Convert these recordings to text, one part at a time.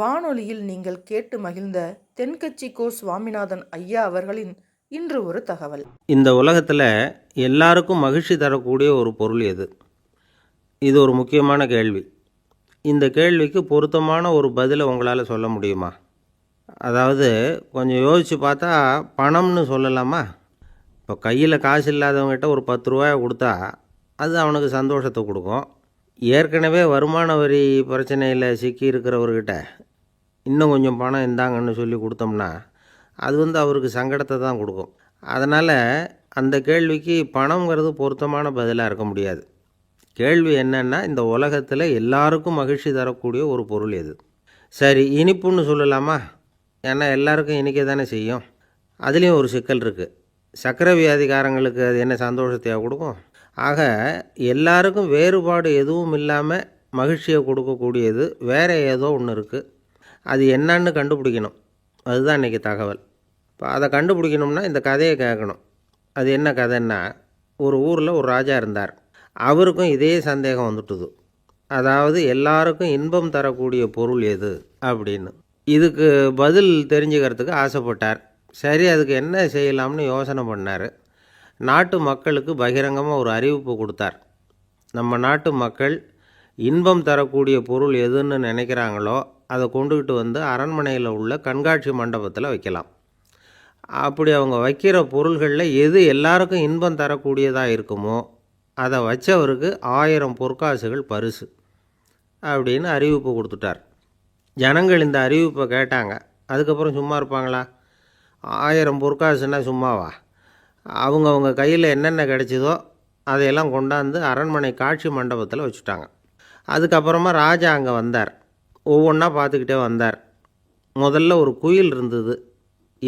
வானொலியில் நீங்கள் கேட்டு மகிழ்ந்த தென்கட்சி கோ சுவாமிநாதன் ஐயா அவர்களின் இன்று ஒரு தகவல். இந்த உலகத்தில் எல்லாருக்கும் மகிழ்ச்சி தரக்கூடிய ஒரு பொருள் எது? இது ஒரு முக்கியமான கேள்வி. இந்த கேள்விக்கு பொருத்தமான ஒரு பதிலை உங்களால் சொல்ல முடியுமா? அதாவது கொஞ்சம் யோசித்து பார்த்தா பணம்னு சொல்லலாமா? இப்போ கையில் காசு இல்லாதவங்ககிட்ட ஒரு பத்து ரூபாயை கொடுத்தா அது அவனுக்கு சந்தோஷத்தை கொடுக்கும். ஏற்கனவே வருமான வரி பிரச்சனையில் சிக்கி இருக்கிறவர்கிட்ட இன்னும் கொஞ்சம் பணம் இந்தாங்கன்னு சொல்லி கொடுத்தோம்னா அது வந்து அவருக்கு சங்கடத்தை தான் கொடுக்கும். அதனால் அந்த கேள்விக்கு பணங்கிறது பொருத்தமான பதிலாக இருக்க முடியாது. கேள்வி என்னென்னா இந்த உலகத்தில் எல்லாருக்கும் மகிழ்ச்சி தரக்கூடிய ஒரு பொருள் எது? சரி இனிப்புன்னு சொல்லலாமா? ஏன்னா எல்லாருக்கும் இனிக்க தானே செய்யும். அதுலேயும் ஒரு சிக்கல் இருக்குது சக்கரை வியாதிகாரங்களுக்கு அது என்ன சந்தோஷத்தையாக கொடுக்கும்? ஆக எல்லாருக்கும் வேறுபாடு எதுவும் இல்லாமல் மகிழ்ச்சியை கொடுக்கக்கூடியது வேறு ஏதோ ஒன்று இருக்குது அது என்னன்னு கண்டுபிடிக்கணும். அதுதான் இன்றைக்கி தகவல். இப்போ அதை கண்டுபிடிக்கணும்னா இந்த கதையை கேட்கணும். அது என்ன கதைன்னா ஒரு ஊரில் ஒரு ராஜா இருந்தார். அவருக்கும் இதே சந்தேகம் வந்துட்டுது. அதாவது எல்லாருக்கும் இன்பம் தரக்கூடிய பொருள் எது அப்படின்னு. இதுக்கு பதில் தெரிஞ்சுக்கிறதுக்கு ஆசைப்பட்டார். சரி அதுக்கு என்ன செய்யலாம்னு யோசனை பண்ணார். நாட்டு மக்களுக்கு பகிரங்கமாக ஒரு அறிவிப்பு கொடுத்தார். நம்ம நாட்டு மக்கள் இன்பம் தரக்கூடிய பொருள் எதுன்னு நினைக்கிறாங்களோ அதை கொண்டுக்கிட்டு வந்து அரண்மனையில் உள்ள கண்காட்சி மண்டபத்தில் வைக்கலாம். அப்படி அவங்க வைக்கிற பொருள்களில் எது எல்லாருக்கும் இன்பம் தரக்கூடியதாக இருக்குமோ அதை வச்சவருக்கு ஆயிரம் பொற்காசுகள் பரிசு அப்படின்னு அறிவிப்பு கொடுத்துட்டார். ஜனங்கள் இந்த அறிவிப்பை கேட்டாங்க. அதுக்கப்புறம் சும்மா இருப்பாங்களா? ஆயிரம் பொற்காசுன்னா சும்மாவா? அவங்கவுங்க கையில் என்னென்ன கிடைச்சதோ அதையெல்லாம் கொண்டாந்து அரண்மனை காட்சி மண்டபத்தில் வச்சுட்டாங்க. அதுக்கப்புறமா ராஜா அங்கே வந்தார். ஒவ்வொன்றா பார்த்துக்கிட்டே வந்தார். முதல்ல ஒரு குயில் இருந்தது.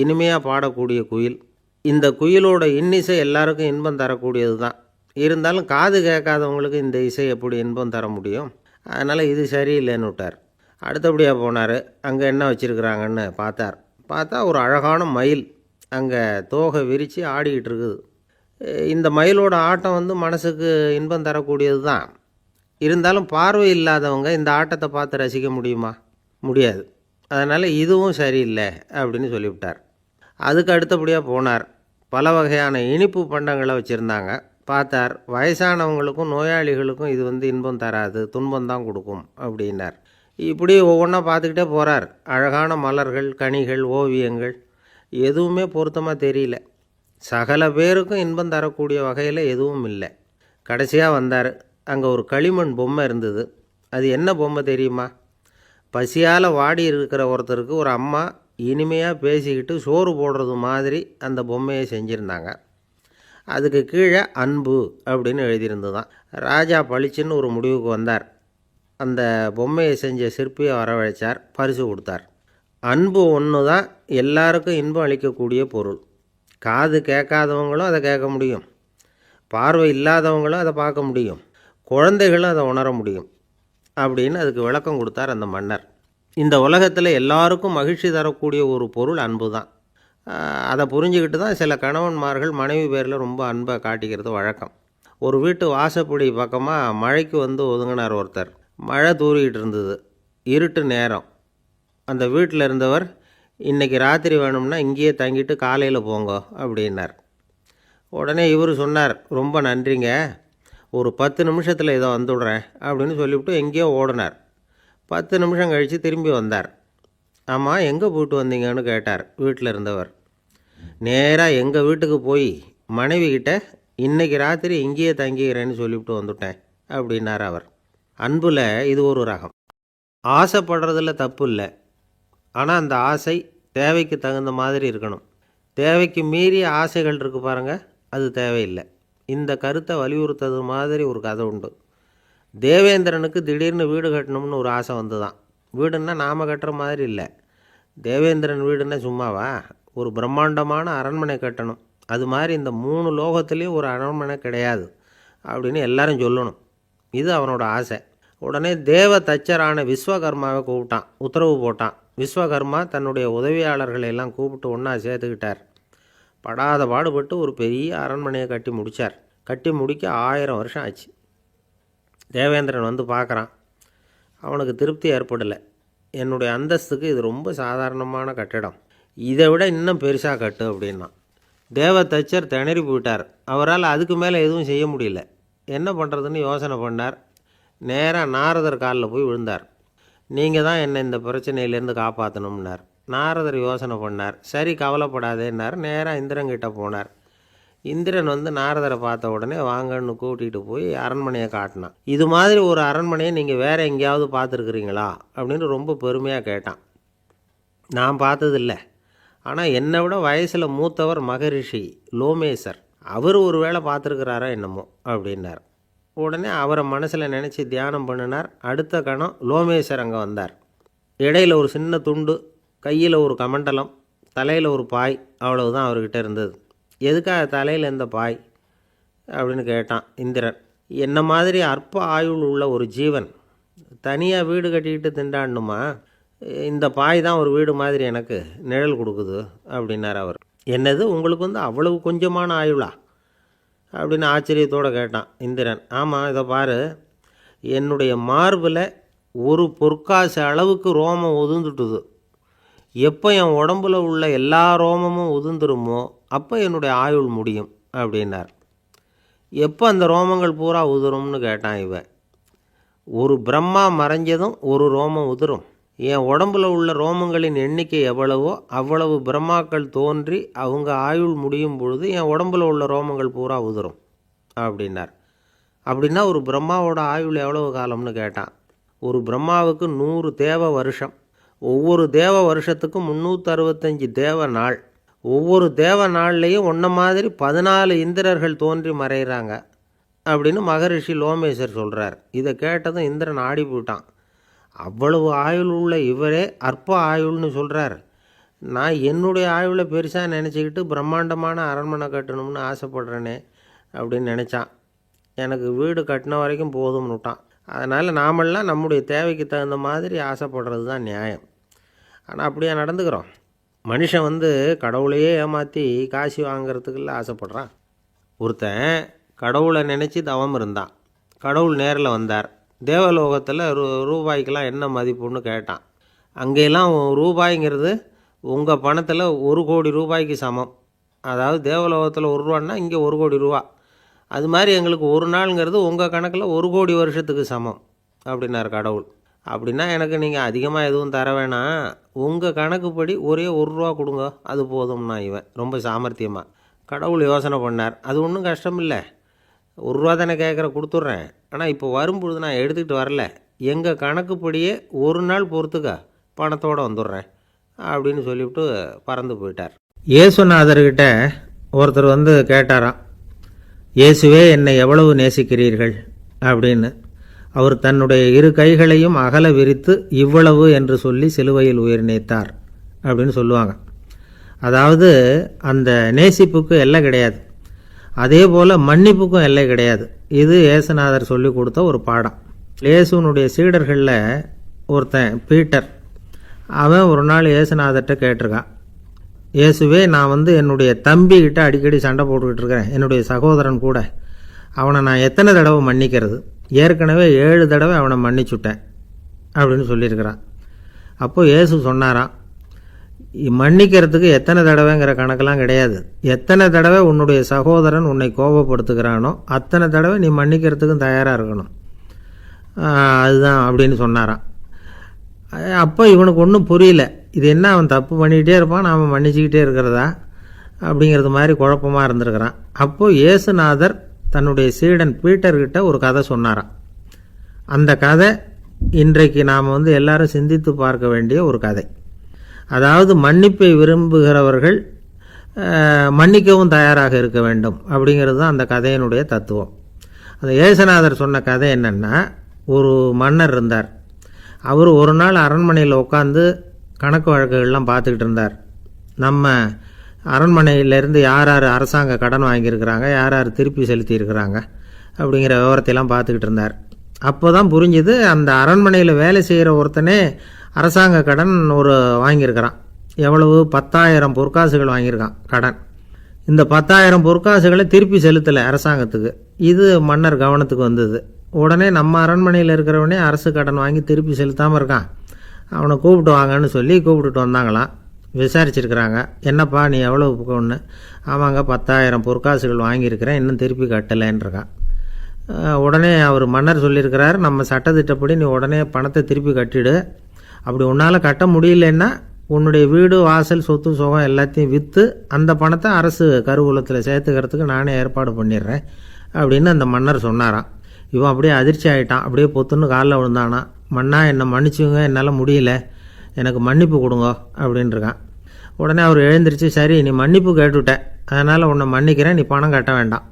இனிமையாக பாடக்கூடிய குயில். இந்த குயிலோட இன்னிசை எல்லாருக்கும் இன்பம் தரக்கூடியது தான் இருந்தாலும் காது கேட்காதவங்களுக்கு இந்த இசை எப்படி இன்பம் தர முடியும்? அதனால் இது சரியில்லைன்னு விட்டார். அடுத்தபடியாக போனார். அங்கே என்ன வச்சுருக்குறாங்கன்னு பார்த்தார். பார்த்தா ஒரு அழகான மயில் அங்கே தோகை விரித்து ஆடிக்கிட்டு இருக்குது. இந்த மயிலோட ஆட்டம் வந்து மனசுக்கு இன்பம் தரக்கூடியது தான் இருந்தாலும் பார்வை இல்லாதவங்க இந்த ஆட்டத்தை பார்த்து ரசிக்க முடியுமா? முடியாது. அதனால் இதுவும் சரியில்லை அப்படின்னு சொல்லிவிட்டார். அதுக்கு அடுத்தபடியாக போனார். பல வகையான இனிப்பு பண்டங்களை வச்சுருந்தாங்க. பார்த்தார் வயசானவங்களுக்கும் நோயாளிகளுக்கும் இது வந்து இன்பம் தராது துன்பம் தான் கொடுக்கும் அப்படின்னார். இப்படி ஒவ்வொன்றா பார்த்துக்கிட்டே போகிறார் அழகான மலர்கள் கனிகள் ஓவியங்கள் எதுவுமே பொருத்தமாக தெரியல. சகல பேருக்கும் இன்பம் தரக்கூடிய வகையில் எதுவும் இல்லை. கடைசியாக வந்தார். அங்கே ஒரு களிமண் பொம்மை இருந்தது. அது என்ன பொம்மை தெரியுமா? பசியால் வாடி இருக்கிற ஒருத்தருக்கு ஒரு அம்மா இனிமையாக பேசிக்கிட்டு சோறு போடுறது மாதிரி அந்த பொம்மையை செஞ்சுருந்தாங்க. அதுக்கு கீழே அன்பு அப்படின்னு எழுதியிருந்ததான் ராஜா பளிச்சுன்னு ஒரு முடிவுக்கு வந்தார். அந்த பொம்மையை செஞ்ச சிற்பியை வரவழைச்சார் பரிசு கொடுத்தார். அன்பு ஒன்று தான் எல்லாருக்கும் இன்பம் அளிக்கக்கூடிய பொருள். காது கேட்காதவங்களும் அதை கேட்க முடியும். பார்வை இல்லாதவங்களும் அதை பார்க்க முடியும். குழந்தைகளும் அதை உணர முடியும். அப்படின்னு அதுக்கு விளக்கம் கொடுத்தார் அந்த மன்னர். இந்த உலகத்தில் எல்லாருக்கும் மகிழ்ச்சி தரக்கூடிய ஒரு பொருள் அன்பு தான் அதை புரிஞ்சுக்கிட்டு தான் சில கணவன்மார்கள் மனைவி பேரில் ரொம்ப அன்பை காட்டிக்கிறது வழக்கம். ஒரு வீட்டு வாசப்படி பக்கமாக மழைக்கு வந்து ஒதுங்கினார் ஒருத்தர். மழை தூரிக்கிட்டு இருந்தது. இருட்டு நேரம். அந்த வீட்டில் இருந்தவர் இன்றைக்கி ராத்திரி வேணும்னா இங்கேயே தங்கிட்டு காலையில் போங்க அப்படின்னார். உடனே இவர் சொன்னார் ரொம்ப நன்றிங்க. ஒரு பத்து நிமிஷத்தில் இதை வந்துவிடுறேன் அப்படின்னு சொல்லிவிட்டு எங்கேயோ ஓடினார். பத்து நிமிஷம் கழித்து திரும்பி வந்தார். ஆமாம் எங்கே போயிட்டு வந்தீங்கன்னு கேட்டார் வீட்டில் இருந்தவர். நேராக எங்கள் வீட்டுக்கு போய் மனைவி கிட்ட இன்றைக்கி ராத்திரி இங்கேயே தங்கிக்கிறேன்னு சொல்லிவிட்டு வந்துட்டேன் அப்படின்னார் அவர். அன்பில் இது ஒரு ரகம். ஆசைப்படுறதுல தப்பு இல்லை. ஆனால் அந்த ஆசை தேவைக்கு தகுந்த மாதிரி இருக்கணும். தேவைக்கு மீறிய ஆசைகள் இருக்கு பாருங்கள் அது தேவையில்லை. இந்த கருத்தை வலியுறுத்தது மாதிரி ஒரு கதை உண்டு. தேவேந்திரனுக்கு திடீர்னு வீடு கட்டணும்னு ஒரு ஆசை வந்துதான் வீடுன்னா நாம் கட்டுற மாதிரி இல்லை. தேவேந்திரன் வீடுன்னா சும்மாவா? ஒரு பிரம்மாண்டமான அரண்மனை கட்டணும். அது மாதிரி இந்த மூணு லோகத்துலேயும் ஒரு அரண்மனை கிடையாது அப்படின்னு எல்லாரும் சொல்லணும். இது அவனோட ஆசை. உடனே தேவ தச்சரான விஸ்வகர்மாவை கூப்பிட்டான். உத்தரவு போட்டான். விஸ்வகர்மா தன்னுடைய உதவியாளர்களை எல்லாம் கூப்பிட்டு ஒன்றா சேர்த்துக்கிட்டார். படாத பாடுபட்டு ஒரு பெரிய அரண்மனையை கட்டி முடித்தார் கட்டி முடிக்க ஆயிரம் வருஷம் ஆச்சு. தேவேந்திரன் வந்து பார்க்குறான். அவனுக்கு திருப்தி ஏற்படலை. என்னுடைய அந்தஸ்துக்கு இது ரொம்ப சாதாரணமான கட்டிடம். இதை விட இன்னும் பெருசாக கட்டு அப்படின்னா. தேவ தச்சர் திணறி போயிட்டார். அவரால் அதுக்கு மேலே எதுவும் செய்ய முடியல. என்ன பண்ணுறதுன்னு யோசனை பண்ணார். நேராக நாரதர் காலில் போய் விழுந்தார். நீங்கள் தான் என்னை இந்த பிரச்சனையிலேருந்து காப்பாற்றணும்னார் நாரதர் யோசனை பண்ணார். சரி கவலைப்படாதேன்னார். நேராக இந்திரங்கிட்ட போனார். இந்திரன் வந்து நாரதரை பார்த்த உடனே வாங்கன்னு கூட்டிகிட்டு போய் அரண்மனையை காட்டினான். இது மாதிரி ஒரு அரண்மனையை நீங்கள் வேறு எங்கேயாவது பார்த்துருக்குறீங்களா? அப்படின்னு ரொம்ப பெருமையாக கேட்டான். நான் பார்த்ததில்ல. ஆனால் என்னை விட வயசில் மூத்தவர் மகரிஷி லோமேசர். அவர் ஒரு வேளை பார்த்துருக்குறாரா என்னமோ அப்படின்னார். உடனே அவரை மனசில் நினச்சி தியானம் பண்ணினார். அடுத்த கணம் லோமேசர் அங்கே வந்தார். இடையில ஒரு சின்ன துண்டு கையில் ஒரு கமண்டலம் தலையில் ஒரு பாய் அவ்வளவுதான் அவர்கிட்ட இருந்தது. எதுக்காக தலையில் இந்த பாய்? அப்படின்னு கேட்டான் இந்திரன். என்ன மாதிரி அற்ப ஆயுள் உள்ள ஒரு ஜீவன். தனியாக வீடு கட்டிக்கிட்டு திண்டாடணுமா? இந்த பாய் தான் ஒரு வீடு மாதிரி எனக்கு நிழல் கொடுக்குது அப்படின்னார் அவர். என்னது? உங்களுக்கு வந்து அவ்வளவு கொஞ்சமான ஆயுளா? அப்படின்னு ஆச்சரியத்தோடு கேட்டான் இந்திரன். ஆமாம் இதை பாரு. என்னுடைய மார்பில் ஒரு பொற்காசு அளவுக்கு ரோமம் ஒதுந்துட்டுது எப்போ என் உடம்புல உள்ள எல்லா ரோமமும் உதிர்ந்துருமோ அப்போ என்னுடைய ஆயுள் முடியும் அப்படின்னார். எப்போ அந்த ரோமங்கள் பூரா உதிரும்னு கேட்டான் இவன். ஒரு பிரம்மா மறைஞ்சதும் ஒரு ரோமம் உதிரும். என் உடம்புல உள்ள ரோமங்களின் எண்ணிக்கை எவ்வளவோ அவ்வளவு பிரம்மாக்கள் தோன்றி அவங்க ஆயுள் முடியும் பொழுது என் உடம்புல உள்ள ரோமங்கள் பூரா உதிரும் அப்படின்னார். அப்படின்னா ஒரு பிரம்மாவோட ஆயுள் எவ்வளவு காலம்னு கேட்டான். ஒரு பிரம்மாவுக்கு நூறு தேவ வருஷம். ஒவ்வொரு தேவ வருஷத்துக்கும் முந்நூற்றறுபத்தஞ்சு தேவ நாள். ஒவ்வொரு தேவ நாள்லேயும் ஒன்றை மாதிரி பதினாலு இந்திரர்கள் தோன்றி மறைகிறாங்க அப்படின்னு மகரிஷி லோமேசர் சொல்கிறார் இதை கேட்டதும் இந்திரன் ஆடி போயிட்டான் அவ்வளவு ஆயுள் உள்ள இவரே அற்ப ஆயுள்னு சொல்கிறார் நான் என்னுடைய ஆயுளை பெருசாக நினச்சிக்கிட்டு பிரம்மாண்டமான அரண்மனை கட்டணும்னு ஆசைப்படுறேனே அப்படின்னு நினச்சான். எனக்கு வீடு கட்டின வரைக்கும் போதும்னுட்டான். அதனால் நாமெல்லாம் நம்முடைய தேவைக்கு தகுந்த மாதிரி ஆசைப்படுறது தான் நியாயம். ஆனால் அப்படியே நடந்துக்கிறோம்? மனுஷன் வந்து கடவுளையே ஏமாற்றி காசு வாங்குறதுக்குள்ள ஆசைப்படுறான். ஒருத்தன் கடவுளை நினச்சி தவம் இருந்தான். கடவுள் நேரில் வந்தார். தேவலோகத்தில் ரூ ரூபாய்க்கெலாம் என்ன மதிப்புன்னு கேட்டான். அங்கெல்லாம் ரூபாய்ங்கிறது உங்கள் பணத்தில் ஒரு கோடி ரூபாய்க்கு சமம். அதாவது தேவலோகத்தில் ஒரு ரூபான்னா இங்கே ஒரு கோடி ரூபா. அது மாதிரி எங்களுக்கு ஒரு நாளுங்கிறது உங்கள் கணக்கில் ஒரு கோடி வருஷத்துக்கு சமம். அப்படின்னார் கடவுள். அப்படின்னா எனக்கு நீங்கள் அதிகமாக எதுவும் தர வேணாம். உங்கள் கணக்குப்படி ஒரே ஒரு ரூபா கொடுங்க. அது போதும்னா இவன். ரொம்ப சாமர்த்தியமாக கடவுள் யோசனை பண்ணார். அது ஒன்றும் கஷ்டம் இல்லை. ஒரு ரூபா தானே கேட்குற கொடுத்துட்றேன். ஆனால் இப்போ வரும்பொழுது நான் எடுத்துக்கிட்டு வரல. எங்கள் கணக்குப்படியே ஒரு நாள் பொறுத்துக்க பணத்தோடு வந்துடுறேன். அப்படின்னு சொல்லிவிட்டு பறந்து போயிட்டார். இயேசுநாதர்கிட்ட ஒருத்தர் வந்து கேட்டாராம். இயேசுவே என்னை எவ்வளவு நேசிக்கிறீர்கள்? அப்படின்னு அவர் தன்னுடைய இரு கைகளையும் அகல விரித்து இவ்வளவு என்று சொல்லி சிலுவையில் உயிர் நீத்தார் அப்படின்னு சொல்லுவாங்க. அதாவது அந்த நேசிப்புக்கு எல்லை கிடையாது. அதே போல் மன்னிப்புக்கும் எல்லை கிடையாது. இது ஏசுநாதர் சொல்லி கொடுத்த ஒரு பாடம். இயேசுனுடைய சீடர்களில் ஒருத்தன் பீட்டர். அவன் ஒரு நாள் ஏசுநாதர்கிட்ட கேட்டிருக்கான். இயேசுவே நான் வந்து என்னுடைய தம்பிக்கிட்ட அடிக்கடி சண்டை போட்டுக்கிட்டு இருக்கிறேன். என்னுடைய சகோதரன் கூட. அவனை நான் எத்தனை தடவை மன்னிக்கிறது? ஏற்கனவே ஏழு தடவை அவனை மன்னிச்சுட்டேன் அப்படின்னு சொல்லியிருக்கிறான். அப்போது இயேசு சொன்னாராம் மன்னிக்கிறதுக்கு எத்தனை தடவைங்கிற கணக்கெல்லாம் கிடையாது. எத்தனை தடவை உன்னுடைய சகோதரன் உன்னை கோபப்படுத்துகிறானோ அத்தனை தடவை நீ மன்னிக்கிறதுக்கும் தயாராக இருக்கணும். அதுதான் அப்படின்னு சொன்னாராம். அப்போ இவனுக்கு ஒன்றும் புரியல. இது என்ன அவன் தப்பு பண்ணிக்கிட்டே இருப்பான் நாம் மன்னிச்சுக்கிட்டே இருக்கிறதா? அப்படிங்கிறது மாதிரி குழப்பமாக இருந்திருக்கிறான். அப்போது இயேசுநாதர் தன்னுடைய சீடன் பீட்டர்கிட்ட ஒரு கதை சொன்னாராம். அந்த கதை இன்றைக்கு நாம் வந்து எல்லாரும் சிந்தித்து பார்க்க வேண்டிய ஒரு கதை. அதாவது மன்னிப்பை விரும்புகிறவர்கள் மன்னிக்கவும் தயாராக இருக்க வேண்டும் அப்படிங்கிறது தான் அந்த கதையினுடைய தத்துவம். அந்த ஏசுநாதர் சொன்ன கதை என்னென்னா ஒரு மன்னர் இருந்தார். அவர் ஒரு நாள் அரண்மனையில் உட்காந்து கணக்கு வழக்குகள்லாம் பார்த்துக்கிட்டு இருந்தார். நம்ம அரண்மனையிலேருந்து யார் யார் அரசாங்க கடன் வாங்கியிருக்கிறாங்க யார் யார் திருப்பி செலுத்தியிருக்கிறாங்க அப்படிங்கிற விவரத்தையெல்லாம் பார்த்துக்கிட்டு இருந்தார். அப்போ தான் புரிஞ்சுது அந்த அரண்மனையில் வேலை செய்கிற ஒருத்தனே அரசாங்க கடன் ஒரு வாங்கியிருக்கிறான். எவ்வளவு? பத்தாயிரம் பொற்காசுகள் வாங்கியிருக்கான் கடன். இந்த பத்தாயிரம் பொற்காசுகளை திருப்பி செலுத்தலை அரசாங்கத்துக்கு. இது மன்னர் கவனத்துக்கு வந்தது. உடனே நம்ம அரண்மனையில் இருக்கிறவனே அரசு கடன் வாங்கி திருப்பி செலுத்தாமல் இருக்கான். அவனை கூப்பிட்டு வாங்கன்னு சொல்லி கூப்பிட்டுட்டு வந்தாங்களாம். விசாரிச்சிருக்கிறாங்க. என்னப்பா நீ எவ்வளோ ஒன்று ஆமாங்க பத்தாயிரம் பொற்காசுகள் வாங்கியிருக்கிறேன். இன்னும் திருப்பி கட்டலைன்றிருக்கான் உடனே அவர் மன்னர் சொல்லியிருக்கிறாரு நம்ம சட்டத்திட்டப்படி நீ உடனே பணத்தை திருப்பி கட்டிடு. அப்படி உன்னால் கட்ட முடியலன்னா உன்னுடைய வீடு வாசல் சொத்து சுகம் எல்லாத்தையும் விற்று அந்த பணத்தை அரசு கருவூலத்தில் சேர்த்துக்கிறதுக்கு நானே ஏற்பாடு பண்ணிடுறேன் அப்படின்னு அந்த மன்னர் சொன்னாராம். இவன் அப்படியே அதிர்ச்சி ஆகிட்டான் அப்படியே பொத்துன்னு காலில் விழுந்தானா. மண்ணா என்னை மன்னிச்சுங்க என்னால் முடியல. எனக்கு மன்னிப்பு கொடுங்க அப்படின்ட்டுருக்கான் உடனே அவர் எழுந்திருச்சு சரி நீ மன்னிப்பு கேட்டுவிட்ட அதனால் உன்னை மன்னிக்கிறேன் நீ பணம் கட்ட வேண்டாம்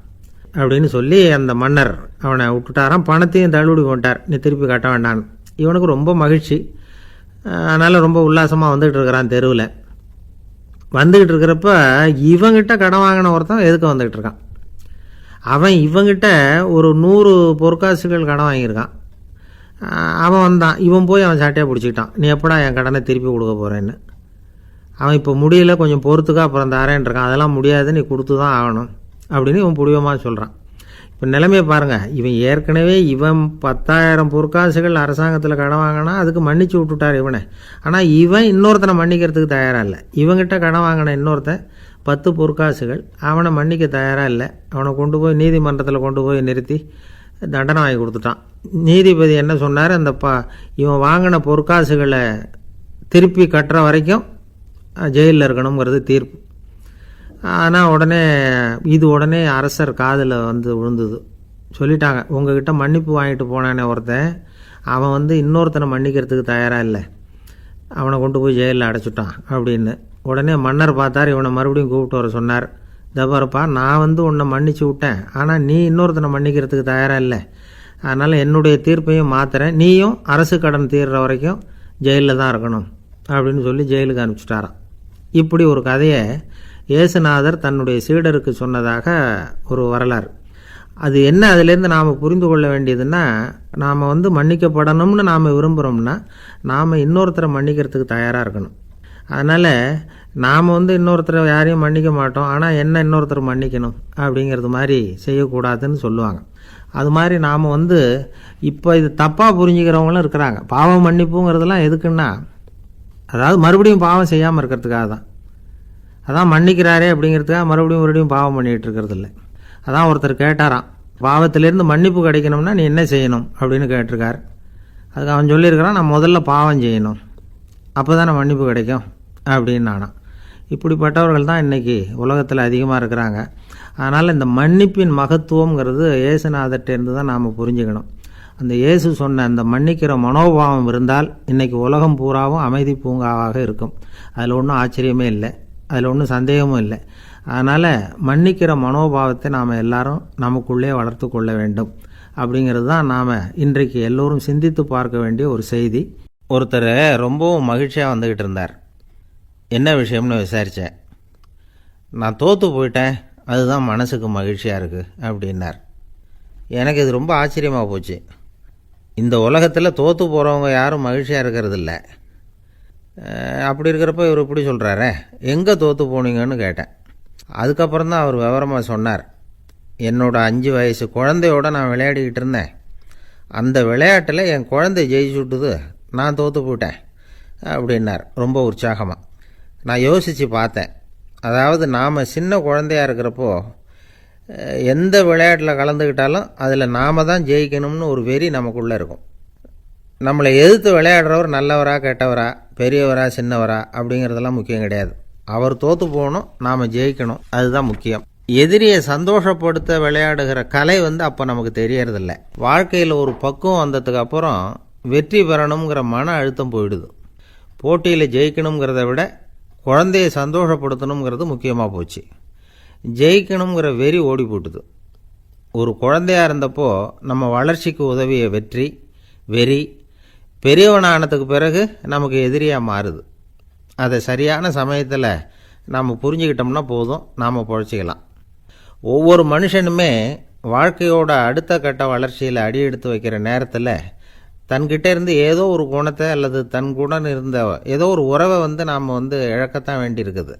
அப்படின்னு சொல்லி அந்த மன்னர் அவனை விட்டுட்டாராம். பணத்தையும் தள்ளுபடி பண்ணிட்டார். நீ திருப்பி கட்ட வேண்டான்னு இவனுக்கு ரொம்ப மகிழ்ச்சி. அதனால் ரொம்ப உல்லாசமாக வந்துகிட்டு இருக்கிறான் தெருவில். வந்துக்கிட்டு இருக்கிறப்ப இவங்கிட்ட கடன் வாங்கின ஒருத்தன் எதுக்கு வந்துக்கிட்டு இருக்கான் அவன் இவங்கிட்ட ஒரு நூறு பொற்காசுகள் கடன் வாங்கியிருக்கான். அவன் வந்தான். இவன் போய் அவன் சாட்டையாக பிடிச்சிக்கிட்டான். நீ எப்படா என் கடனை திருப்பி கொடுக்க போகிறேன்னு அவன் இப்போ முடியல கொஞ்சம் பொறுத்துக்கா அப்புறம் தரேன் இருக்கான். அதெல்லாம் முடியாது நீ கொடுத்து தான் ஆகணும் அப்படின்னு இவன் புடிவமாக சொல்கிறான் இப்போ நிலைமையை பாருங்கள் இவன் ஏற்கனவே இவன் பத்தாயிரம் பொற்காசுகள் அரசாங்கத்தில் கடன் வாங்கினா அதுக்கு மன்னிச்சு விட்டுட்டார் இவனை. ஆனால் இவன் இன்னொருத்தனை மன்னிக்கிறதுக்கு தயாராக இல்லை. இவங்கிட்ட கடன் வாங்கின இன்னொருத்தன் பத்து பொற்காசுகள். அவனை மன்னிக்க தயாராக இல்லை. அவனை கொண்டு போய் நீதிமன்றத்தில் கொண்டு போய் நிறுத்தி தண்டனை வாங்கி கொடுத்துட்டான். நீதிபதி என்ன சொன்னார்? அந்த பா இவன் வாங்கின பொற்காசுகளை திருப்பி கட்டுற வரைக்கும் ஜெயிலில் இருக்கணுங்கிறது தீர்ப்பு. ஆனால் உடனே இது உடனே அரசர் காதில் வந்து விழுந்தது. சொல்லிட்டாங்க உங்ககிட்ட மன்னிப்பு வாங்கிட்டு போனானே ஒருத்தன். அவன் வந்து இன்னொருத்தனை மன்னிக்கிறதுக்கு தயாராக இல்லை. அவனை கொண்டு போய் ஜெயிலில் அடைச்சிட்டான் அப்படின்னு. உடனே மன்னர் பார்த்தார் இவனை மறுபடியும் கூப்பிட்டு வர சொன்னார். தபாரப்பா நான் வந்து உன்னை மன்னிச்சு விட்டேன். ஆனால் நீ இன்னொருத்தனை மன்னிக்கிறதுக்கு தயாராக இல்லை. அதனால் என்னுடைய தீர்ப்பையும் மாத்துறேன். நீயும் அரசு கடன் தீர்ற வரைக்கும் ஜெயிலில் தான் இருக்கணும் அப்படின்னு சொல்லி ஜெயிலுக்கு அனுப்பிச்சிட்டாராம். இப்படி ஒரு கதையை இயேசுநாதர் தன்னுடைய சீடருக்கு சொன்னதாக ஒரு வரலாறு. அது என்ன? அதுலேருந்து நாம் புரிந்து கொள்ள வேண்டியதுன்னா நாம் வந்து மன்னிக்கப்படணும்னு நாம் விரும்புகிறோம்னா நாம் இன்னொருத்தரை மன்னிக்கிறதுக்கு தயாராக இருக்கணும். அதனால் நாம் வந்து இன்னொருத்தரை யாரையும் மன்னிக்க மாட்டோம். ஆனால் என்ன இன்னொருத்தர் மன்னிக்கணும் அப்படிங்கிறது மாதிரி செய்யக்கூடாதுன்னு சொல்லுவாங்க. அது மாதிரி நாம் வந்து இப்போ இது தப்பாக புரிஞ்சுக்கிறவங்களும் இருக்கிறாங்க. பாவம் மன்னிப்புங்கிறதெல்லாம் எதுக்குன்னா அதாவது மறுபடியும் பாவம் செய்யாமல் இருக்கிறதுக்காக தான். அதான் மன்னிக்கிறாரே அப்படிங்கிறதுக்காக மறுபடியும் மறுபடியும் பாவம் பண்ணிகிட்டு இருக்கிறது இல்லை அதான் ஒருத்தர் கேட்டாராம் பாவத்திலேருந்து மன்னிப்பு கிடைக்கணும்னா நீ என்ன செய்யணும் அப்படின்னு கேட்டிருக்கார். அதுக்கு அவன் சொல்லியிருக்கிறான் நான் முதல்ல பாவம் செய்யணும். அப்போ தானே மன்னிப்பு கிடைக்கும். அப்படின்னு இப்படிப்பட்டவர்கள் தான் இன்றைக்கி உலகத்தில் அதிகமாக இருக்கிறாங்க. அதனால் இந்த மன்னிப்பின் மகத்துவங்கிறது இயேசுநாதர்கிட்டேருந்து தான் நாம் புரிஞ்சுக்கணும். அந்த இயேசு சொன்ன அந்த மன்னிக்கிற மனோபாவம் இருந்தால் இன்றைக்கி உலகம் பூராவும் அமைதி பூங்காவாக இருக்கும். அதில் ஒன்றும் ஆச்சரியமே இல்லை. அதில் ஒன்றும் சந்தேகமும் இல்லை. அதனால் மன்னிக்கிற மனோபாவத்தை நாம் எல்லாரும் நமக்குள்ளே வளர்த்து கொள்ள வேண்டும். அப்படிங்கிறது தான் நாம் இன்றைக்கு எல்லோரும் சிந்தித்து பார்க்க வேண்டிய ஒரு செய்தி. ஒருத்தர் ரொம்பவும் மகிழ்ச்சியாக வந்துக்கிட்டு இருந்தார். என்ன விஷயம்னு விசாரித்தேன் நான் தோற்று போயிட்டேன். அதுதான் மனசுக்கு மகிழ்ச்சியாக இருக்குது அப்படின்னார். எனக்கு இது ரொம்ப ஆச்சரியமாக போச்சு. இந்த உலகத்தில் தோற்று போகிறவங்க யாரும் மகிழ்ச்சியாக இருக்கிறதில்ல. அப்படி இருக்கிறப்ப இவர் இப்படி சொல்கிறாரே எங்கே தோற்று போனீங்கன்னு கேட்டேன். அதுக்கப்புறம் தான் அவர் விவரமாக சொன்னார். என்னோட அஞ்சு வயசு குழந்தையோட நான் விளையாடிக்கிட்டு இருந்தேன். அந்த விளையாட்டில் என் குழந்தை ஜெயிச்சு விட்டுது நான் தோற்று போயிட்டேன் அப்படின்னார் ரொம்ப உற்சாகமாக நான் யோசித்து பார்த்தேன். அதாவது நாம் சின்ன குழந்தையா இருக்கிறப்போ எந்த விளையாட்டில் கலந்துக்கிட்டாலும் அதில் நாம் தான் ஜெயிக்கணும்னு ஒரு வெறி நமக்குள்ளே இருக்கும். நம்மளை எதிர்த்து விளையாடுறவர் நல்லவரா கெட்டவரா பெரியவரா சின்னவரா அப்படிங்கிறதெல்லாம் முக்கியம் கிடையாது. அவர் தோற்று போகணும் நாம் ஜெயிக்கணும் அதுதான் முக்கியம். எதிரியை சந்தோஷப்படுத்த விளையாடுகிற கலை வந்து அப்போ நமக்கு தெரியறதில்ல. வாழ்க்கையில் ஒரு பக்குவம் வந்ததுக்கு அப்புறம் வெற்றி பெறணுங்கிற மன அழுத்தம் போயிடுது. போட்டியில் ஜெயிக்கணுங்கிறத விட குழந்தையை சந்தோஷப்படுத்தணுங்கிறது முக்கியமாக போச்சு. ஜெயிக்கணுங்கிற வெறி ஓடி போட்டுது ஒரு குழந்தையா இருந்தப்போ நம்ம வளர்ச்சிக்கு உதவிய வெற்றி வெறி பெரியவனானதுக்கு பிறகு நமக்கு எதிரியாக மாறுது. அதை சரியான சமயத்தில் நாம் புரிஞ்சுக்கிட்டோம்னா போதும் நாம் பொழைச்சிக்கலாம். ஒவ்வொரு மனுஷனுமே வாழ்க்கையோட அடுத்த கட்ட வளர்ச்சியில் அடி எடுத்து வைக்கிற நேரத்தில் தன்கிட்ட இருந்து ஏதோ ஒரு குணத்தை அல்லது தன் குணம் இருந்த ஏதோ ஒரு உறவை வந்து நாம் வந்து இழக்கத்தான் வேண்டியிருக்குது.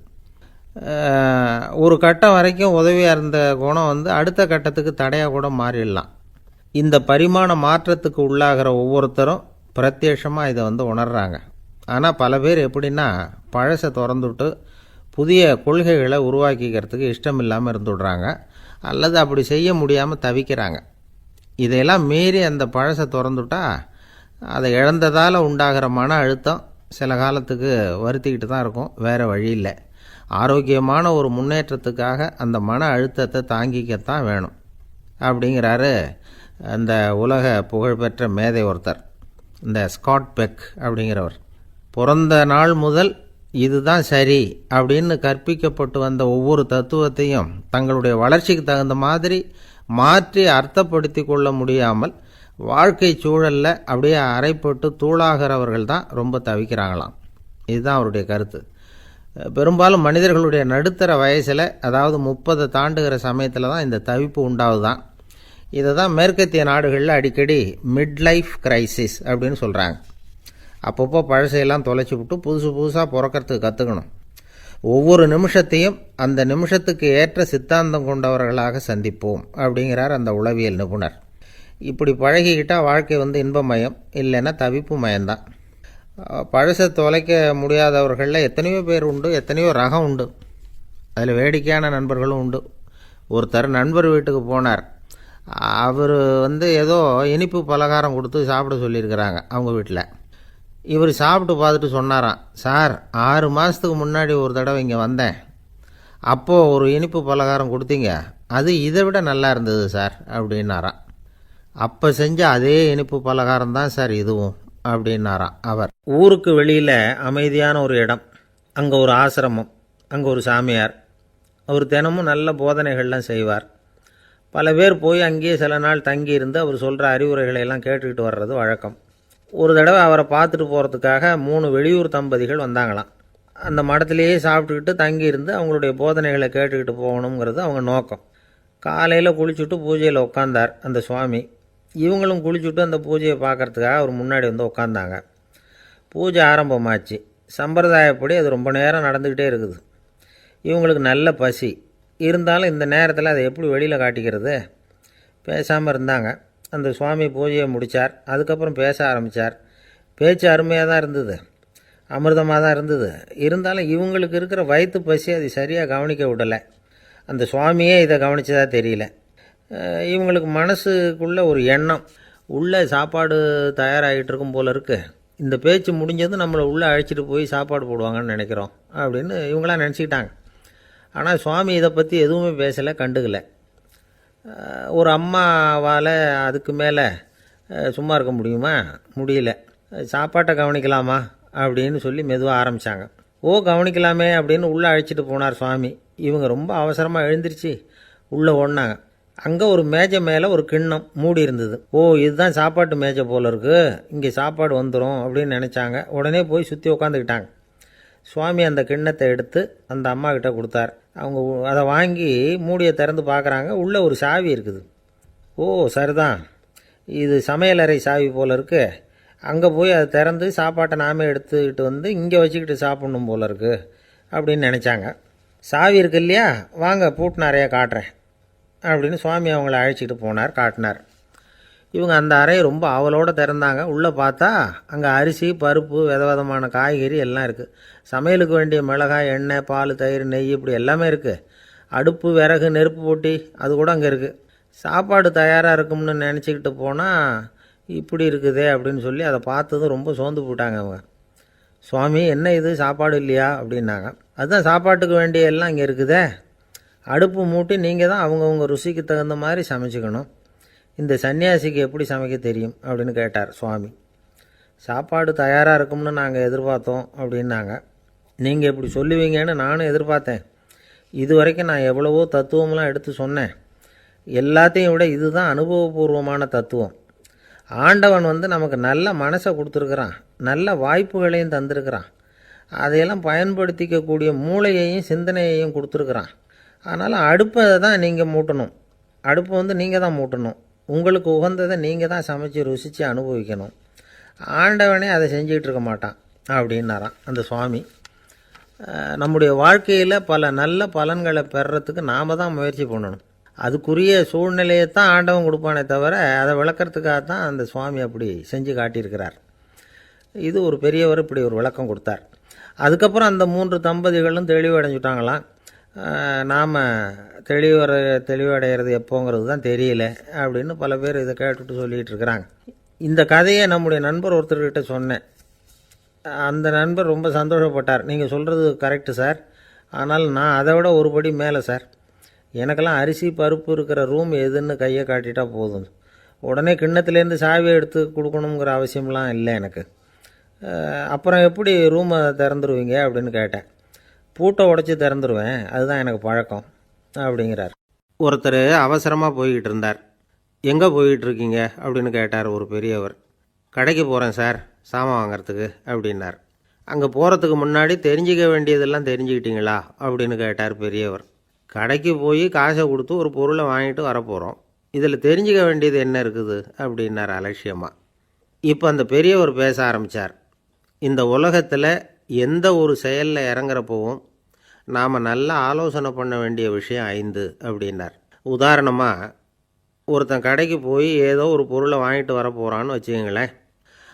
ஒரு கட்டம் வரைக்கும் உதவியாக இருந்த குணம் வந்து அடுத்த கட்டத்துக்கு தடையாக கூட மாறிடலாம். இந்த பரிமாண மாற்றத்துக்கு உள்ளாகிற ஒவ்வொருத்தரும் பிரத்யட்சமாக இதை வந்து உணர்கிறாங்க ஆனால் பல பேர் எப்படின்னா பழசை திறந்துவிட்டு புதிய கொள்கைகளை உருவாக்கிக்கிறதுக்கு இஷ்டம் இல்லாமல் இருந்துடுறாங்க. அல்லது அப்படி செய்ய முடியாமல் தவிக்கிறாங்க. இதையெல்லாம் மீறி அந்த பழசை திறந்துட்டால் அதை இழந்ததால் உண்டாகிற மன அழுத்தம் சில காலத்துக்கு வருத்திக்கிட்டு தான் இருக்கும். வேறு வழி இல்லை. ஆரோக்கியமான ஒரு முன்னேற்றத்துக்காக அந்த மன அழுத்தத்தை தாங்கிக்கத்தான் வேணும். அப்படிங்கிறாரு அந்த உலக புகழ்பெற்ற மேதை ஒருத்தர். இந்த ஸ்காட் பெக் அப்படிங்கிறவர். பிறந்த நாள் முதல் இதுதான் சரி அப்படின்னு கற்பிக்கப்பட்டு வந்த ஒவ்வொரு தத்துவத்தையும் தங்களுடைய வளர்ச்சிக்கு தகுந்த மாதிரி மாற்றி அர்த்தப்படுத்தி கொள்ள முடியாமல் வாழ்க்கை சூழலில் அப்படியே அரைப்பட்டு தூளாகிறவர்கள் தான் ரொம்ப தவிக்கிறாங்களாம். இதுதான் அவருடைய கருத்து. பெரும்பாலும் மனிதர்களுடைய நடுத்தர வயசில் அதாவது முப்பதை தாண்டுகிற சமயத்தில் தான் இந்த தவிப்பு உண்டாகுதான் இதை தான் மேற்கத்திய நாடுகளில் அடிக்கடி மிட் லைஃப் கிரைசிஸ் அப்படின்னு சொல்கிறாங்க அப்பப்போ பழசையெல்லாம் தொலைச்சி விட்டு புதுசு புதுசாக பிறக்கிறதுக்கு கற்றுக்கணும் ஒவ்வொரு நிமிஷத்தையும் அந்த நிமிஷத்துக்கு ஏற்ற சித்தாந்தம் கொண்டவர்களாக சந்திப்போம் அப்படிங்கிறார் அந்த உளவியல் நிபுணர். இப்படி பழகிக்கிட்டால் வாழ்க்கை வந்து இன்பமயம் இல்லைன்னா தவிப்பு மயம்தான். பழசை தொலைக்க முடியாதவர்களில் எத்தனையோ பேர் உண்டு எத்தனையோ ரகம் உண்டு. அதில் வேடிக்கையான நண்பர்களும் உண்டு. ஒருத்தர் நண்பர் வீட்டுக்கு போனார். அவர் வந்து ஏதோ இனிப்பு பலகாரம் கொடுத்து சாப்பிட சொல்லியிருக்கிறாங்க அவங்க வீட்டில். இவர் சாப்பிட்டு பார்த்துட்டு சொன்னாராம் சார் ஆறு மாதத்துக்கு முன்னாடி ஒரு தடவை இங்கே வந்தேன். அப்போது ஒரு இனிப்பு பலகாரம் கொடுத்தீங்க. அது இதை விட நல்லா இருந்தது சார் அப்படின்னாராம். அப்போ செஞ்ச அதே இனிப்பு பலகாரம் தான் சார் இதுவும் அப்படின்னாராம் அவர். ஊருக்கு வெளியில் அமைதியான ஒரு இடம் அங்கே ஒரு ஆசிரமம் அங்கே ஒரு சாமியார். அவர் தினமும் நல்ல போதனைகள்லாம் செய்வார். பல பேர் போய் அங்கேயே சில நாள் தங்கி இருந்து அவர் சொல்கிற அறிவுரைகளை எல்லாம் கேட்டுக்கிட்டு வர்றது வழக்கம். ஒரு தடவை அவரை பார்த்துட்டு போகிறதுக்காக மூணு வெளியூர் தம்பதிகள் வந்தாங்களாம். அந்த மடத்திலேயே சாப்பிட்டுக்கிட்டு தங்கியிருந்து அவங்களுடைய போதனைகளை கேட்டுக்கிட்டு போகணுங்கிறது அவங்க நோக்கம். காலையில் குளிச்சுட்டு பூஜையில் உட்காந்தார் அந்த சுவாமி. இவங்களும் குளிச்சுட்டு அந்த பூஜையை பார்க்கறதுக்காக அவர் முன்னாடி வந்து உட்காந்தாங்க பூஜை ஆரம்பமாச்சு. சம்பிரதாயப்படி அது ரொம்ப நேரம் நடந்துக்கிட்டே இருக்குது. இவங்களுக்கு நல்ல பசி. இருந்தாலும் இந்த நேரத்தில் அதை எப்படி வெளியில் காட்டிக்கிறது? பேசாமல் இருந்தாங்க. அந்த சுவாமி பூஜையை முடித்தார் அதுக்கப்புறம் பேச ஆரம்பித்தார் பேச்சு அருமையாக தான் இருந்தது. அமிர்தமாக தான் இருந்தது. இருந்தாலும் இவங்களுக்கு இருக்கிற வயிற்று பசி அது சரியாக கவனிக்க விடலை. அந்த சுவாமியே இதை கவனிச்சதாக தெரியல. இவங்களுக்கு மனசுக்குள்ள ஒரு எண்ணம். உள்ளே சாப்பாடு தயாராகிட்டு இருக்கும் போல இருக்கு. இந்த பேச்சு முடிஞ்சதும் நம்மளை உள்ளே அழைச்சிட்டு போய் சாப்பாடு போடுவாங்கன்னு நினைக்கிறோம் அப்படின்னு இவங்களாம் நினச்சிக்கிட்டாங்க. ஆனால் சுவாமி இதை பற்றி எதுவுமே பேசலை கண்டுக்கலை. ஒரு அம்மாவால் அதுக்கு மேலே சும்மா இருக்க முடியுமா? முடியல. சாப்பாட்டை கவனிக்கலாமா? அப்படின்னு சொல்லி மெதுவாக ஆரம்பித்தாங்க ஓ கவனிக்கலாமே அப்படின்னு உள்ளே அழைச்சிட்டு போனார் சுவாமி. இவங்க ரொம்ப அவசரமாக எழுந்திருச்சு உள்ளே ஓடினாங்க. அங்கே ஒரு மேஜை மேலே ஒரு கிண்ணம் மூடி இருந்தது. ஓ இதுதான் சாப்பாட்டு மேஜை போல இருக்கு. இங்கே சாப்பாடு வந்துடும் அப்படின்னு நினச்சாங்க. உடனே போய் சுற்றி உட்காந்துக்கிட்டாங்க சுவாமி அந்த கிண்ணத்தை எடுத்து அந்த அம்மா கிட்ட கொடுத்தார். அவங்க அதை வாங்கி மூடியை திறந்து பார்க்குறாங்க உள்ளே ஒரு சாவி இருக்குது. ஓ சரிதான். இது சமையலறை சாவி போல இருக்கு. அங்கே போய் அதை திறந்து சாப்பாட்டை நாமே எடுத்துக்கிட்டு வந்து இங்கே வச்சுக்கிட்டு சாப்பிட்ணும் போல இருக்குது அப்படின்னு நினச்சாங்க. சாவி இருக்கு இல்லையா? வாங்க பூட்டு நிறையா காட்டுறேன். அப்படின்னு சுவாமி அவங்கள அழைச்சிட்டு போனார் காட்டினார். இவங்க அந்த அறையை ரொம்ப அவலோடு திறந்தாங்க. உள்ளே பார்த்தா அங்கே அரிசி பருப்பு வித விதமான காய்கறி எல்லாம் இருக்குது சமையலுக்கு வேண்டிய மிளகாய் எண்ணெய் பால் தயிர் நெய் இப்படி எல்லாமே இருக்குது அடுப்பு விறகு நெருப்பு போட்டி அது கூட அங்கே இருக்குது சாப்பாடு தயாராக இருக்கும்னு நினச்சிக்கிட்டு போனால் இப்படி இருக்குதே அப்படின்னு சொல்லி அதை பார்த்ததும் ரொம்ப சோர்ந்து போட்டாங்க அவங்க. சுவாமி என்ன இது? சாப்பாடு இல்லையா? அப்படின்னாங்க. அதுதான் சாப்பாட்டுக்கு வேண்டிய எல்லாம் இங்கே இருக்குதே. அடுப்பு மூட்டி நீங்கள் தான் அவங்கவுங்க ருசிக்கு தகுந்த மாதிரி சமைச்சிக்கணும். இந்த சன்னியாசிக்கு எப்படி சமைக்க தெரியும் அப்படின்னு கேட்டார் சுவாமி. சாப்பாடு தயாராக இருக்கும்னு நாங்கள் எதிர்பார்த்தோம் அப்படின்னாங்க. நீங்கள் இப்படி சொல்லுவீங்கன்னு நானும் எதிர்பார்த்தேன். இது வரைக்கும் நான் எவ்வளவோ தத்துவம்லாம் எடுத்து சொன்னேன். எல்லாத்தையும் விட இதுதான் அனுபவபூர்வமான தத்துவம். ஆண்டவன் வந்து நமக்கு நல்ல மனசை கொடுத்துருக்குறான். நல்ல வாய்ப்புகளையும் தந்திருக்கிறான். அதையெல்லாம் பயன்படுத்திக்கக்கூடிய மூளையையும் சிந்தனையையும் கொடுத்துருக்குறான். அதனால் அடுப்பை தான் நீங்கள் மூட்டணும். அடுப்பை வந்து நீங்கள் தான் மூட்டணும். உங்களுக்கு உகந்ததை நீங்கள் தான் சமைச்சு ருசித்து அனுபவிக்கணும். ஆண்டவனே அதை செஞ்சிகிட்டு இருக்க மாட்டான் அப்படின்னாரான் அந்த சுவாமி. நம்முடைய வாழ்க்கையில் பல நல்ல பலன்களை பெறத்துக்கு நாம் தான் முயற்சி பண்ணணும். அதுக்குரிய சூழ்நிலையை தான் ஆண்டவன் கொடுப்பானே தவிர அதை விளக்கிறதுக்காக தான் அந்த சுவாமி அப்படி செஞ்சு காட்டியிருக்கிறார். இது ஒரு பெரியவர் இப்படி ஒரு விளக்கம் கொடுத்தார். அதுக்கப்புறம் அந்த மூன்று தம்பதிகளும் தெளிவடைஞ்சுட்டாங்களாம். நாம் தெளிவர தெளிவடைகிறது எப்போங்கிறது தான் தெரியல அப்படின்னு பல பேர் இதை கேட்டுட்டு சொல்லிகிட்டு இருக்கிறாங்க. இந்த கதையை நம்முடைய நண்பர் ஒருத்தர்கிட்ட சொன்னேன். அந்த நண்பர் ரொம்ப சந்தோஷப்பட்டார். நீங்கள் சொல்கிறது கரெக்டு சார். ஆனால் நான் அதை விட ஒரு படி மேலே சார். எனக்கெல்லாம் அரிசி பருப்பு இருக்கிற ரூம் எதுன்னு கையை காட்டிட்டா போதும். உடனே கிண்ணத்துலேருந்து சாவியை எடுத்து கொடுக்கணுங்கிற அவசியம்லாம் இல்லை எனக்கு. அப்புறம் எப்படி ரூமை திறந்துருவீங்க அப்படின்னு கேட்டேன். பூட்டை உடச்சி திறந்துருவேன். அதுதான் எனக்கு பழக்கம். அப்படிங்கிறார். ஒருத்தர் அவசரமாக போய்கிட்டு இருந்தார். எங்கே போய்கிட்டு இருக்கீங்க அப்படின்னு கேட்டார் ஒரு பெரியவர். கடைக்கு போகிறேன் சார். சாமான் வாங்கிறதுக்கு அப்படின்னார். அங்கே போகிறதுக்கு முன்னாடி தெரிஞ்சிக்க வேண்டியதெல்லாம் தெரிஞ்சுக்கிட்டீங்களா? அப்படின்னு கேட்டார் பெரியவர். கடைக்கு போய் காசை கொடுத்து ஒரு பொருளை வாங்கிட்டு வரப்போகிறோம் இதில் தெரிஞ்சிக்க வேண்டியது என்ன இருக்குது? அப்படின்னார் அலட்சியமாக இப்போ அந்த பெரியவர் பேச ஆரம்பித்தார் இந்த உலகத்தில் எந்த ஒரு செயலில் இறங்குறப்பவும் நாம் நல்லா ஆலோசனை பண்ண வேண்டிய விஷயம் ஐந்து அப்படின்னார். உதாரணமாக ஒருத்தன் கடைக்கு போய் ஏதோ ஒரு பொருளை வாங்கிட்டு வர போகிறான்னு வச்சுக்கோங்களேன்.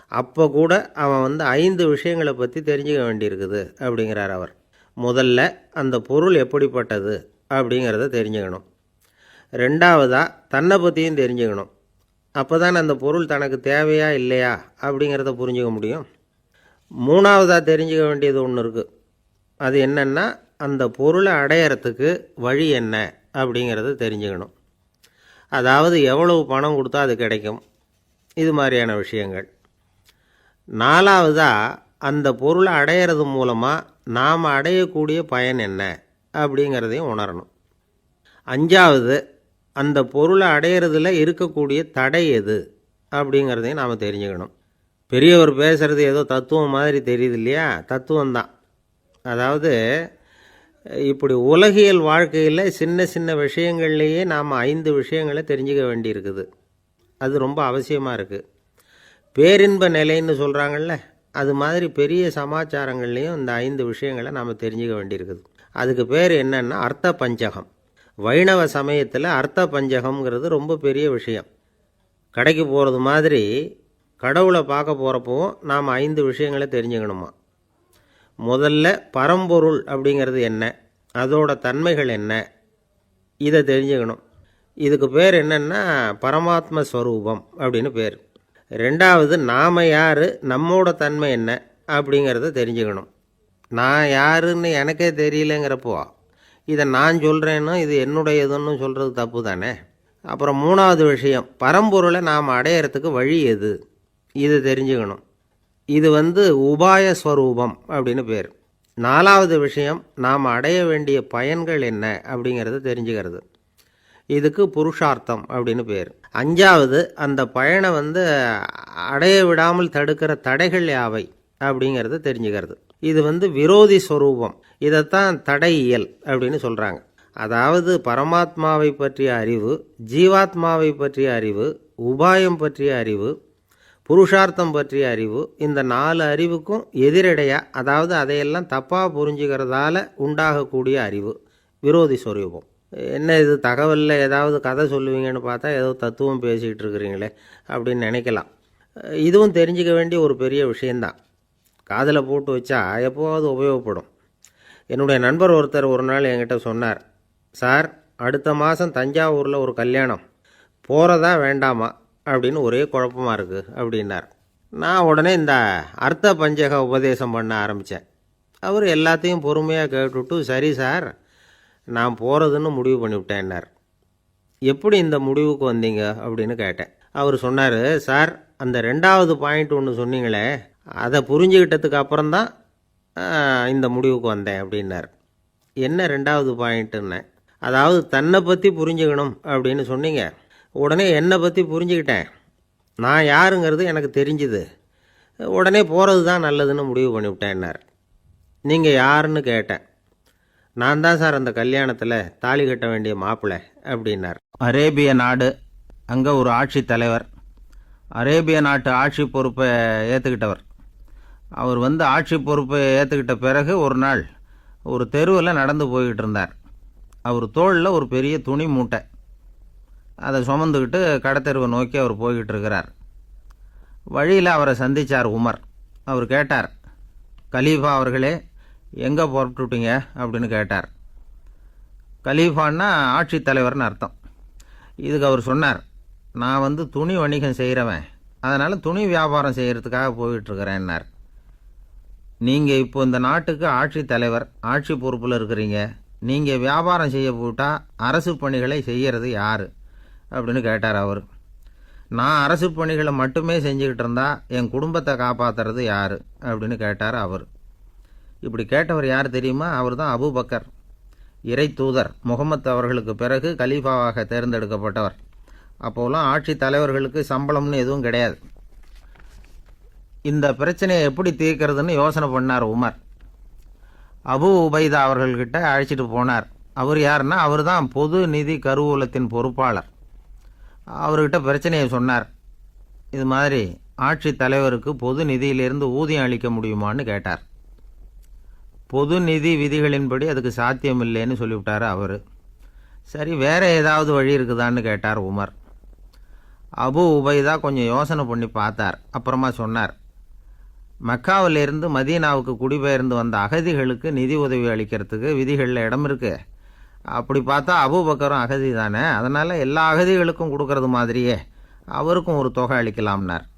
அப்போ கூட அவன் வந்து ஐந்து விஷயங்களை பற்றி தெரிஞ்சுக்க வேண்டியிருக்குது அப்படிங்கிறார் அவர். முதல்ல அந்த பொருள் எப்படிப்பட்டது அப்படிங்கிறத தெரிஞ்சுக்கணும். ரெண்டாவதாக தன்னை பற்றியும் தெரிஞ்சுக்கணும். அப்போ தான் அந்த பொருள் தனக்கு தேவையா இல்லையா அப்படிங்கிறத புரிஞ்சுக்க முடியும். மூணாவதாக தெரிஞ்சுக்க வேண்டியது ஒன்று இருக்குது அது என்னென்னா அந்த பொருளை அடையறதுக்கு வழி என்ன அப்படிங்கிறத தெரிஞ்சுக்கணும். அதாவது எவ்வளவு பணம் கொடுத்தா அது கிடைக்கும்? இது மாதிரியான விஷயங்கள். நாலாவதாக அந்த பொருளை அடையிறது மூலமாக நாம் அடையக்கூடிய பயன் என்ன அப்படிங்கிறதையும் உணரணும். அஞ்சாவது அந்த பொருளை அடையிறதுல இருக்கக்கூடிய தடை எது அப்படிங்கிறதையும் நாம் தெரிஞ்சுக்கணும். பெரியவர் பேசுகிறது ஏதோ தத்துவம் மாதிரி தெரியுது இல்லையா? தத்துவம்தான். அதாவது இப்படி உலகியல் வாழ்க்கையில் சின்ன சின்ன விஷயங்கள்லேயே நாம் ஐந்து விஷயங்களை தெரிஞ்சுக்க வேண்டியிருக்குது. அது ரொம்ப அவசியமாக இருக்குது பேரின்ப நிலைன்னு சொல்கிறாங்கல்ல அது மாதிரி பெரிய சமாச்சாரங்கள்லேயும் இந்த ஐந்து விஷயங்களை நாம் தெரிஞ்சுக்க வேண்டியிருக்குது. அதுக்கு பேர் என்னென்னா அர்த்த பஞ்சகம். வைணவ சமயத்தில் அர்த்த பஞ்சகம்ங்கிறது ரொம்ப பெரிய விஷயம். கடைக்கு போகிறது மாதிரி கடவுளை பார்க்க போகிறப்போ நாம் ஐந்து விஷயங்களை தெரிஞ்சுக்கணுமா? முதல்ல பரம்பொருள் அப்படிங்கிறது என்ன? அதோட தன்மைகள் என்ன? இதை தெரிஞ்சுக்கணும். இதுக்கு பேர் என்னென்னா பரமாத்ம ஸ்வரூபம் அப்படின்னு பேர். ரெண்டாவது நாம் யார்? நம்மோட தன்மை என்ன? அப்படிங்கிறத தெரிஞ்சுக்கணும். நான் யாருன்னு எனக்கே தெரியலங்கிறப்போ இதை நான் சொல்கிறேன்னு இது என்னுடையதுன்னு சொல்கிறது தப்பு தானே? அப்புறம் மூணாவது விஷயம் பரம்பொருளை நாம் அடையிறதுக்கு வழி எது? இது தெரிஞ்சுக்கணும். இது வந்து உபாய ஸ்வரூபம் அப்படின்னு பேர். நாலாவது விஷயம் நாம் அடைய வேண்டிய பயன்கள் என்ன அப்படிங்கிறத தெரிஞ்சுக்கிறது. இதுக்கு புருஷார்த்தம் அப்படின்னு பேர். அஞ்சாவது அந்த பயனை வந்து அடைய விடாமல் தடுக்கிற தடைகள் யாவை அப்படிங்கிறத தெரிஞ்சுக்கிறது. இது வந்து விரோதி ஸ்வரூபம். இதைத்தான் தடையியல் அப்படின்னு சொல்கிறாங்க அதாவது பரமாத்மாவை பற்றிய அறிவு ஜீவாத்மாவை பற்றிய அறிவு உபாயம் பற்றிய அறிவு புருஷார்த்தம் பற்றிய அறிவு இந்த நாலு அறிவுக்கும் எதிரடையாக அதாவது அதையெல்லாம் தப்பாக புரிஞ்சுக்கிறதால உண்டாகக்கூடிய அறிவு. விரோதி ஸ்வரூபம் என்ன இது தகவலில் ஏதாவது கதை சொல்லுவீங்கன்னு பார்த்தா ஏதோ தத்துவம் பேசிகிட்டு இருக்கிறீங்களே அப்படின்னு நினைக்கலாம். இதுவும் தெரிஞ்சிக்க வேண்டிய ஒரு பெரிய விஷயந்தான் காதில் போட்டு வச்சா எப்போவாவது உபயோகப்படும். என்னுடைய நண்பர் ஒருத்தர் ஒரு நாள் என்கிட்ட சொன்னார் சார் அடுத்த மாதம் தஞ்சாவூரில் ஒரு கல்யாணம். போகிறதா வேண்டாமா? அப்படின்னு ஒரே குழப்பமாக இருக்குது அப்படின்னார். நான் உடனே இந்த அர்த்த பஞ்சக உபதேசம் பண்ண ஆரம்பித்தேன் அவர் எல்லாத்தையும் பொறுமையாக கேட்டுவிட்டு சரி சார் நான் போகிறதுன்னு முடிவு பண்ணிவிட்டேன்னார். எப்படி இந்த முடிவுக்கு வந்தீங்க? அப்படின்னு கேட்டேன். அவர் சொன்னார் சார் அந்த ரெண்டாவது பாயிண்ட் ஒன்று சொன்னீங்களே அதை புரிஞ்சுக்கிட்டதுக்கு அப்புறம்தான் இந்த முடிவுக்கு வந்தேன் அப்படின்னார். என்ன ரெண்டாவது பாயிண்ட்டுன்னு அதாவது தன்னை பற்றி புரிஞ்சுக்கணும் அப்படின்னு சொன்னீங்க. உடனே என்னை பற்றி புரிஞ்சுக்கிட்டேன். நான் யாருங்கிறது எனக்கு தெரிஞ்சுது. உடனே போகிறது தான் நல்லதுன்னு முடிவு பண்ணிவிட்டேன்னார். நீங்கள் யாருன்னு கேட்டேன். நான் தான் சார் அந்த கல்யாணத்தில் தாலி கட்ட வேண்டிய மாப்பிள்ளை அப்படின்னார். அரேபிய நாடு அங்கே ஒரு ஆட்சி தலைவர். அரேபிய நாட்டு ஆட்சி பொறுப்பை ஏற்றுக்கிட்டவர் அவர் வந்து ஆட்சி பொறுப்பை ஏற்றுக்கிட்ட பிறகு ஒரு நாள் ஒரு தெருவில் நடந்து போய்கிட்டு இருந்தார். அவர் தோளில் ஒரு பெரிய துணி மூட்டை. அதை சுமந்துக்கிட்டு கடத்தெருவை நோக்கி அவர் போய்கிட்டு இருக்கிறார் வழியில் அவரை சந்திச்சார் உமர். அவர் கேட்டார் கலீஃபா அவர்களே எங்கே புறப்பட்டுட்டீங்க அப்படின்னு கேட்டார். கலீஃபான்னா ஆட்சித் தலைவர்னு அர்த்தம். இதுக்கு அவர் சொன்னார் நான் வந்து துணி வணிகம் செய்கிறவன் அதனால் துணி வியாபாரம் செய்கிறதுக்காக போயிட்டுருக்கிறேன்னார் நீங்கள் இப்போ இந்த நாட்டுக்கு ஆட்சித் தலைவர் ஆட்சி பொறுப்பில் இருக்கிறீங்க. நீங்கள் வியாபாரம் செய்ய போட்டால் அரசு பணிகளை செய்கிறது யார்? அப்படின்னு கேட்டார் அவர். நான் அரசு பணிகளை மட்டுமே செஞ்சுக்கிட்டு இருந்தா என் குடும்பத்தை காப்பாற்றுறது யார்? அப்படின்னு கேட்டார் அவர். இப்படி கேட்டவர் யார் தெரியுமா? அவர் தான் அபுபக்கர். இறை தூதர் முகமது அவர்களுக்கு பிறகு கலீஃபாவாக தேர்ந்தெடுக்கப்பட்டவர். அப்போலாம் ஆட்சி தலைவர்களுக்கு சம்பளம்னு எதுவும் கிடையாது. இந்த பிரச்சனையை எப்படி தீர்க்கிறதுன்னு யோசனை பண்ணார் உமர். அபு உபைதா அவர்கள்கிட்ட அழைச்சிட்டு போனார். அவர் யாருன்னா அவர் தான் பொது நிதி கருவூலத்தின் பொறுப்பாளர். அவர்கிட்ட பிரச்சனையை சொன்னார். இது மாதிரி ஆட்சி தலைவருக்கு பொது நிதியிலிருந்து ஊதியம் அளிக்க முடியுமான்னு கேட்டார். பொது நிதி விதிகளின்படி அதுக்கு சாத்தியம் இல்லைன்னு சொல்லிவிட்டார் அவர். சரி வேறு ஏதாவது வழி இருக்குதான்னு கேட்டார் உமர். அபு உபைதா கொஞ்சம் யோசனை பண்ணி பார்த்தார். அப்புறமா சொன்னார் மக்காவிலிருந்து மதீனாவுக்கு குடிபெயர்ந்து வந்த அகதிகளுக்கு நிதி உதவி அளிக்கிறதுக்கு விதிகளில் இடம் இருக்குது அப்படி பார்த்தா அபுபக்கரும் அகதி தானே. அதனால் எல்லா அகதிகளுக்கும் கொடுக்கறது மாதிரியே. அவருக்கும் ஒரு தொகை அளிக்கலாம்னார்.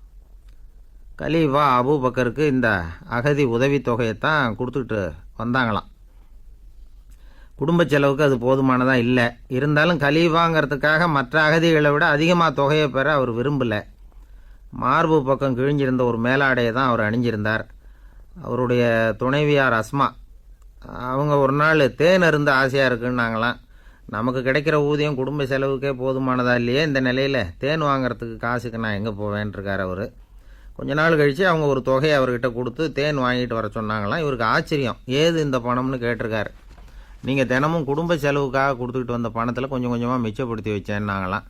கலீஃபா அபுபக்கருக்கு இந்த அகதி உதவித் தொகையைத்தான் கொடுத்துட்டு வந்தாங்களாம். குடும்ப செலவுக்கு அது போதுமானதாக இல்லை. இருந்தாலும் கலீஃபாங்கிறதுக்காக மற்ற அகதிகளை விட அதிகமாக தொகையை பெற அவர் விரும்பலை. மார்பு பக்கம் கிழிஞ்சிருந்த ஒரு மேலாடையை தான் அவர் அணிஞ்சிருந்தார். அவருடைய துணைவியார் அஸ்மா. அவங்க ஒரு நாள் தேன் அருந்து ஆசையாக இருக்குன்னாங்களாம் நமக்கு கிடைக்கிற ஊதியம் குடும்ப செலவுக்கே போதுமானதா இல்லையே? இந்த நிலையில் தேன் வாங்குறதுக்கு காசுக்கு நான் எங்கே போவேன்ருக்கார் அவர். கொஞ்ச நாள் கழித்து அவங்க ஒரு தொகையை அவர்கிட்ட கொடுத்து தேன் வாங்கிட்டு வர சொன்னாங்களாம். இவருக்கு ஆச்சரியம். ஏது இந்த பணம்னு கேட்டிருக்காரு. நீங்கள் தினமும் குடும்ப செலவுக்காக கொடுத்துக்கிட்டு வந்த பணத்தில் கொஞ்சம் கொஞ்சமாக மிச்சப்படுத்தி வச்சேன்னாங்களாம்.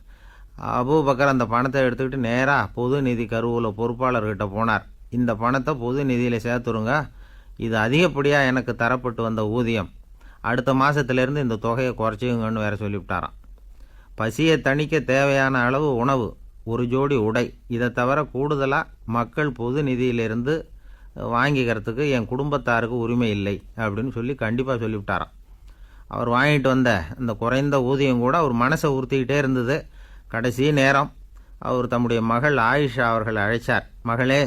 அபூபக்கர் அந்த பணத்தை எடுத்துக்கிட்டு நேராக பொது நிதி கருவூல பொறுப்பாளர்கிட்ட போனார். இந்த பணத்தை பொது நிதியில் சேர்த்துருங்க. இது அதிகப்படியாக எனக்கு தரப்பட்டு வந்த ஊதியம். அடுத்த மாதத்துலேருந்து இந்த தொகையை குறைச்சிங்கன்னு வேற சொல்லிவிட்டாராம். பசியை தணிக்க தேவையான அளவு உணவு ஒரு ஜோடி உடை இதை தவிர கூடுதலாக மக்கள் பொது நிதியிலிருந்து வாங்கிக்கிறதுக்கு என் குடும்பத்தாருக்கு உரிமை இல்லை அப்படின்னு சொல்லி கண்டிப்பாக சொல்லிவிட்டாராம். அவர் வாங்கிட்டு வந்த அந்த குறைந்த ஊதியம் கூட அவர் மனசை உறுத்திக்கிட்டே இருந்தது. கடைசி நேரம் அவர் தம்முடைய மகள் ஆயிஷா அவர்கள் அழைச்சார். மகளே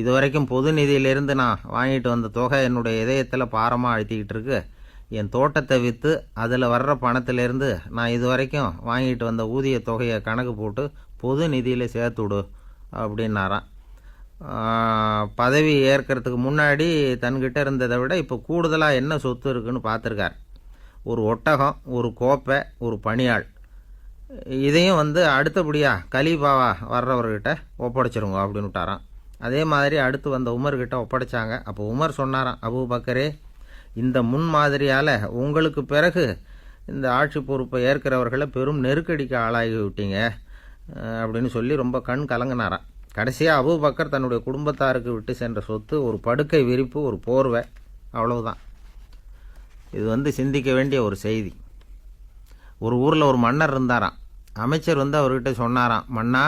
இதுவரைக்கும் பொது நிதியிலிருந்து நான் வாங்கிட்டு வந்த தொகை என்னுடைய இதயத்தில் பாரமாக அழுத்திக்கிட்டு இருக்கு. என் தோட்டத்தை விற்று அதில் வர்ற பணத்திலேருந்து நான் இது வரைக்கும் வாங்கிட்டு வந்த ஊதிய தொகையை கணக்கு போட்டு பொது நிதியில் சேர்த்து விடு அப்படின்னாராம். பதவி ஏற்கிறதுக்கு முன்னாடி தன்கிட்ட இருந்ததை விட இப்போ கூடுதலாக என்ன சொத்து இருக்குன்னு பார்த்துருக்கார். ஒரு ஒட்டகம் ஒரு கோப்பை ஒரு பணியாள். இதையும் வந்து அடுத்தபடியாக கலீபாவா வர்றவர்கிட்ட ஒப்படைச்சிருங்க அப்படின்னு விட்டாராம் அதே மாதிரி அடுத்து வந்த உமர்கிட்ட ஒப்படைச்சாங்க. அப்போ உமர் சொன்னாராம் அபு பக்கரே இந்த முன்மாதிரியால் உங்களுக்கு பிறகு இந்த ஆட்சி பொறுப்பை ஏற்கிறவர்களை பெரும் நெருக்கடிக்கு ஆளாகி விட்டீங்க. அப்படின்னு சொல்லி ரொம்ப கண் கலங்கினாராம். கடைசியாக அபு பக்கர் தன்னுடைய குடும்பத்தாருக்கு விட்டு சென்ற சொத்து ஒரு படுக்கை விரிப்பு ஒரு போர்வை அவ்வளவுதான். இது வந்து சிந்திக்க வேண்டிய ஒரு செய்தி. ஒரு ஊரில் ஒரு மன்னர் இருந்தாராம். அமைச்சர் வந்து அவர்கிட்ட சொன்னாராம் மன்னா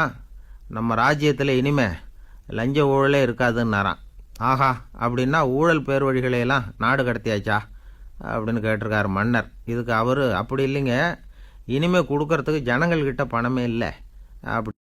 நம்ம ராஜ்யத்தில் இனிமே லஞ்ச ஊழலே இருக்காதுன்னாரான் ஆஹா அப்படின்னா ஊழல் பேர் வழிகளையெல்லாம் நாடு கடத்தியாச்சா? அப்படின்னு கேட்டிருக்காரு மன்னர். இதுக்கு அவர் அப்படி இல்லைங்க. இனிமேல் கொடுக்கறதுக்கு ஜனங்கள்கிட்ட பணமே இல்லை. அப்படி